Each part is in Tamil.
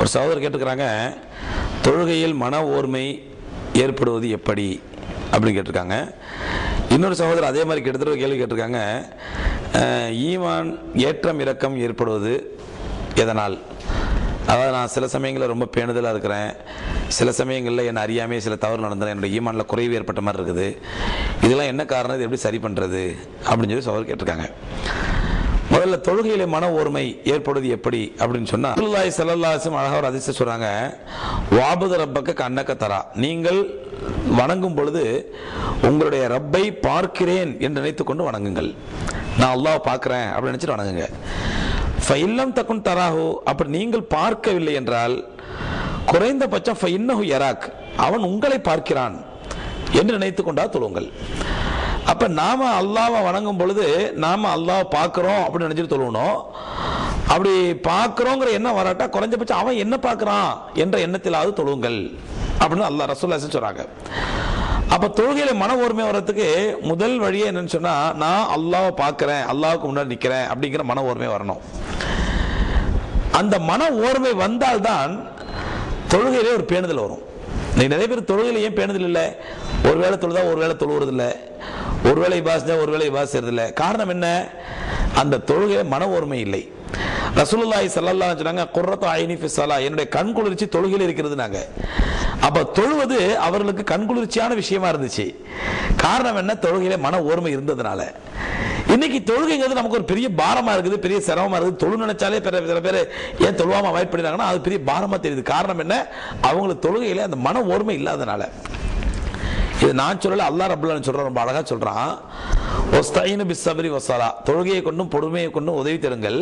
ஒரு சகோதரர் கேட்டுக்கிறாங்க தொழுகையில் மன ஓர்மை ஏற்படுவது எப்படி? அப்படின்னு கேட்டிருக்காங்க. இன்னொரு சகோதரர் அதே மாதிரி கிட்டத்தட்ட கேள்வி கேட்டிருக்காங்க ஈமான் ஏற்றம் இறக்கம் ஏற்படுவது எதனால்? அதாவது நான் சில சமயங்களில் ரொம்ப பேணுதலாக இருக்கிறேன். சில சமயங்களில் என்னை அறியாமே சில தவறு நடந்தேன் என்னுடைய ஈமானில் குறைவு ஏற்பட்ட மாதிரி இருக்குது. இதெல்லாம் என்ன காரணம்? இது எப்படி சரி பண்ணுறது அப்படின்னு சொல்லி சகோதரர் கேட்டிருக்காங்க. முதல்ல தொழுகையில மன ஓர்மை ஏற்படுவது எப்படி அப்படின்னு சொன்னா ரசூலுல்லாஹி ஸல்லல்லாஹு அலைஹி ஒரு சொல்றாங்க வாபுத ரப்பக்க கண்ணக்க தரா. நீங்கள் வணங்கும் பொழுது உங்களுடைய ரப்பை பார்க்கிறேன் என்று நினைத்து கொண்டு வணங்குங்கள். நான் அல்லாஹ் பார்க்குறேன் அப்படின்னு நினச்சிட்டு வணங்குங்க. ஃபைல்லம் தக்குன் தராஹு. அப்படி நீங்கள் பார்க்கவில்லை என்றால் குறைந்தபட்சம் ஃபைன்னஹு யராக். அவன் உங்களை பார்க்கிறான் என்று நினைத்து கொண்டா தொழுங்கள். அப்ப நாம அல்லாவை வணங்கும் பொழுது நாம அல்லாவை பார்க்கிறோம் அப்படின்னு நினைச்சிட்டு தொழுவணும் அப்படி பார்க்கிறோங்கிற எண்ணம் வராட்டா குறைஞ்சபட்சம் அவன் என்ன பார்க்கறான் என்ற எண்ணத்திலாவது தொழுவுங்கள் அப்படின்னு அல்லாஹ் ரசூல்லா சொல்றாங்க. அப்ப தொழுகையில மன ஓர்மை வர்றதுக்கு முதல் வழியே என்னன்னு சொன்னா நான் அல்லாவை பார்க்குறேன் அல்லாவுக்கு முன்னாடி நிக்கிறேன் அப்படிங்கிற மன ஓர்மை வரணும். அந்த மன ஓர்மை வந்தால்தான் தொழுகையிலே ஒரு பேணுதல் வரும். இன்னைக்கு நிறைய பேர் தொழுகையில ஏன் பேணுதல் இல்லை? ஒரு வேளை தொழுதா ஒரு வேளை தொழுவுறதில்லை. ஒருவேளை ஒரு வேளை இபாஸ் ஒரு இல்லை காரணம் என்ன? அந்த தொழுகையில் மன ஓர்மை இல்லை. ரசூலுல்லாஹி சல்லல்லாஹு அலைஹி சொன்னாங்க குர்ரத்து ஐனி ஃபி ஸலா. என்னுடைய கண் குளிர்ச்சி தொழுகையில் இருக்கிறது நாங்க. அப்ப தொழுவது அவர்களுக்கு கண் குளிர்ச்சியான விஷயமா இருந்துச்சு. காரணம் என்ன? தொழுகையில மன ஓர்மை இருந்ததுனால. இன்னைக்கு தொழுகைங்கிறது நமக்கு ஒரு பெரிய பாரமா இருக்குது பெரிய சிரமமா இருக்குது. தொழு நினைச்சாலே பெரிய சில பேர் ஏன் தொழுவாம அவாய்ட் பண்ணிடுறாங்கன்னா அது பெரிய பாரமா தெரியுது. காரணம் என்ன? அவங்களுக்கு தொழுகையில அந்த மன ஓர்மை இல்லாதனால. இது நான் சொல்லல அல்லா ரபுல்லான்னு சொல்றேன் ரொம்ப அழகா சொல்றான். ஒஸ்தைனு பிஸ்ஸபரி வசலா தொழுகையை கொண்டும் பொறுமையை கொண்டும் உதவி தருங்கள்.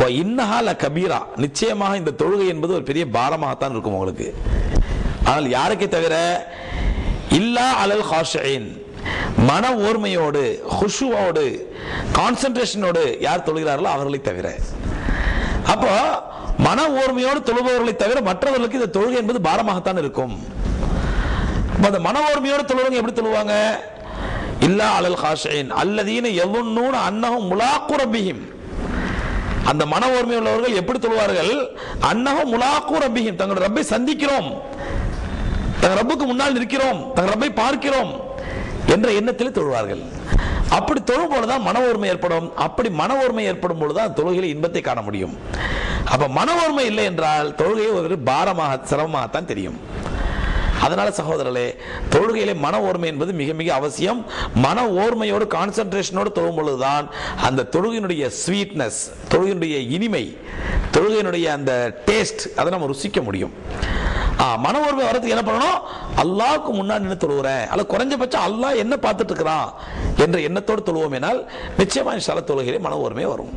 ஓ இன்னஹால கபீரா நிச்சயமாக இந்த தொழுகை என்பது ஒரு பெரிய பாரமாகத்தான் இருக்கும் உங்களுக்கு. ஆனால் யாருக்கே தவிர இல்லா அலல் ஹாஷின் மன ஓர்மையோடு ஹுஷுவோடு கான்சென்ட்ரேஷனோடு யார் தொழுகிறார்களோ அவர்களை தவிர. அப்போ மன ஓர்மையோடு தொழுபவர்களை தவிர மற்றவர்களுக்கு இந்த தொழுகை என்பது பாரமாகத்தான் இருக்கும். அந்த மன ஓர்மையோடு தொழுவங்க எப்படி தொழுவாங்க? இல்லா அலல் ஹாஷின் அல்லதீன எவ்வொன்னூன் அன்னகம் முலாக்கு ரப்பிஹிம். அந்த மன ஓர்மை உள்ளவர்கள் எப்படி தொழுவார்கள்? அன்னகம் முலாக்கு ரப்பிஹிம். தங்களுடைய ரப்பை சந்திக்கிறோம். தங்கள் ரப்புக்கு முன்னால் நிற்கிறோம். தங்கள் ரப்பை பார்க்கிறோம் என்ற எண்ணத்தில் தொழுவார்கள். அப்படி தொழும் போதுதான் மன ஓர்மை ஏற்படும். அப்படி மன ஓர்மை ஏற்படும் பொழுதுதான் தொழுகையில் இன்பத்தை காண முடியும். அப்ப மன ஓர்மை இல்லை என்றால் தொழுகை ஒரு பாரமாக சிரமமாகத்தான் தெரியும். அதனால சகோதரர்களே தொழுகையிலே மன ஓர்மை என்பது மிக மிக அவசியம். மன ஓர்மையோடு கான்சென்ட்ரேஷனோடு தொழும் பொழுதுதான் அந்த தொழுகையினுடைய ஸ்வீட்னஸ் தொழுகையினுடைய இனிமை தொழுகையினுடைய அந்த டேஸ்ட் அதை நம்ம ருசிக்க முடியும். மன ஓர்மை வரதுக்கு என்ன பண்ணணும்? அல்லாவுக்கு முன்னாடி நின்று தொழுகிறேன் அல்ல குறைஞ்சபட்சம் அல்லாஹ் என்ன பார்த்துட்டு இருக்கிறான் என்ற எண்ணத்தோடு தொழுவோம் என்னால் நிச்சயமாக இன்ஷா தொழுகையிலே மன ஓர்மை வரும்.